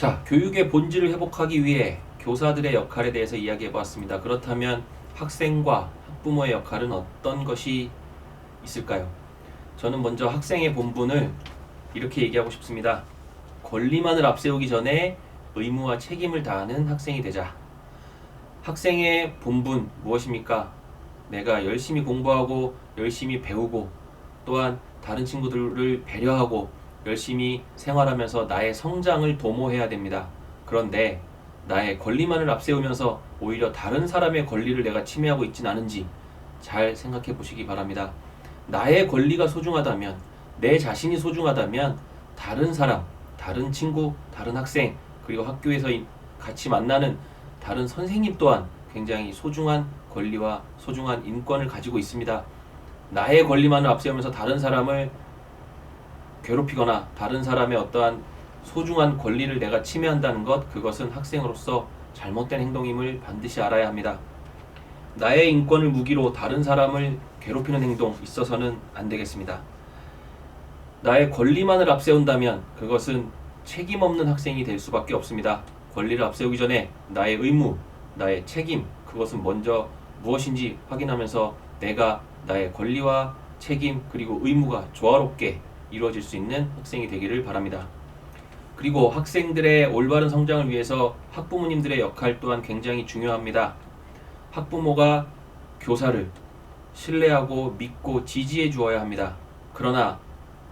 자, 교육의 본질을 회복하기 위해 교사들의 역할에 대해서 이야기해 보았습니다. 그렇다면 학생과 학부모의 역할은 어떤 것이 있을까요? 저는 먼저 학생의 본분을 이렇게 얘기하고 싶습니다. 권리만을 앞세우기 전에 의무와 책임을 다하는 학생이 되자. 학생의 본분 무엇입니까? 내가 열심히 공부하고 열심히 배우고 또한 다른 친구들을 배려하고 열심히 생활하면서 나의 성장을 도모해야 됩니다. 그런데 나의 권리만을 앞세우면서 오히려 다른 사람의 권리를 내가 침해하고 있진 않은지 잘 생각해 보시기 바랍니다. 나의 권리가 소중하다면, 내 자신이 소중하다면 다른 사람, 다른 친구, 다른 학생, 그리고 학교에서 이- 같이 만나는 다른 선생님 또한 굉장히 소중한 권리와 소중한 인권을 가지고 있습니다. 나의 권리만을 앞세우면서 다른 사람을 괴롭히거나 다른 사람의 어떠한 소중한 권리를 내가 침해한다는 것, 그것은 학생으로서 잘못된 행동임을 반드시 알아야 합니다. 나의 인권을 무기로 다른 사람을 괴롭히는 행동 있어서는 안 되겠습니다. 나의 권리만을 앞세운다면 그것은 책임 없는 학생이 될 수밖에 없습니다. 권리를 앞세우기 전에 나의 의무, 나의 책임, 그것은 먼저 무엇인지 확인하면서 내가 나의 권리와 책임 그리고 의무가 조화롭게 이루어질 수 있는 학생이 되기를 바랍니다. 그리고 학생들의 올바른 성장을 위해서 학부모님들의 역할 또한 굉장히 중요합니다. 학부모가 교사를 신뢰하고 믿고 지지해 주어야 합니다. 그러나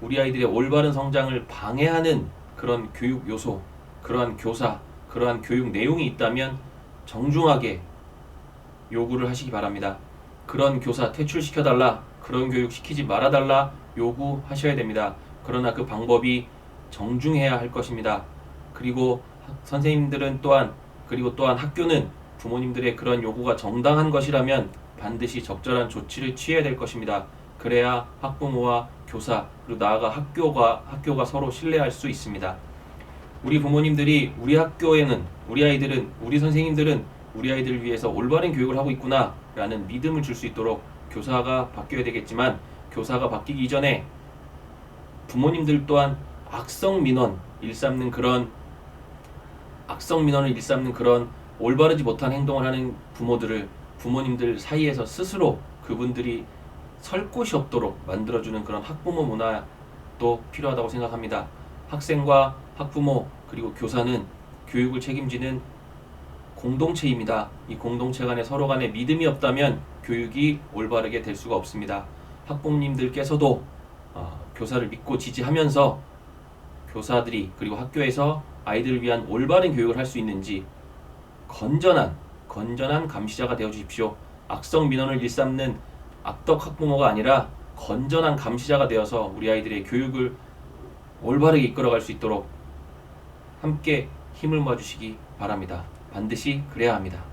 우리 아이들의 올바른 성장을 방해하는 그런 교육 요소, 그러한 교사, 그러한 교육 내용이 있다면 정중하게 요구를 하시기 바랍니다. 그런 교사 퇴출시켜달라, 그런 교육 시키지 말아달라 요구하셔야 됩니다. 그러나 그 방법이 정중해야 할 것입니다. 그리고 학- 선생님들은 또한 그리고 또한 학교는 부모님들의 그런 요구가 정당한 것이라면 반드시 적절한 조치를 취해야 될 것입니다. 그래야 학부모와 교사 그리고 나아가 학교가 학교가 서로 신뢰할 수 있습니다. 우리 부모님들이 우리 학교에는 우리 아이들은 우리 선생님들은 우리 아이들을 위해서 올바른 교육을 하고 있구나라는 믿음을 줄 수 있도록 교사가 바뀌어야 되겠지만 교사가 바뀌기 이전에 부모님들 또한 악성 민원 일삼는 그런 악성 민원을 일삼는 그런 올바르지 못한 행동을 하는 부모들을 부모님들 사이에서 스스로 그분들이 설 곳이 없도록 만들어주는 그런 학부모 문화도 필요하다고 생각합니다. 학생과 학부모 그리고 교사는 교육을 책임지는 공동체입니다. 이 공동체 간에 서로 간에 믿음이 없다면 교육이 올바르게 될 수가 없습니다. 학부모님들께서도 어, 교사를 믿고 지지하면서 교사들이 그리고 학교에서 아이들을 위한 올바른 교육을 할 수 있는지 건전한 건전한 감시자가 되어 주십시오. 악성 민원을 일삼는 악덕 학부모가 아니라 건전한 감시자가 되어서 우리 아이들의 교육을 올바르게 이끌어갈 수 있도록 함께 힘을 모아주시기 바랍니다. 반드시 그래야 합니다.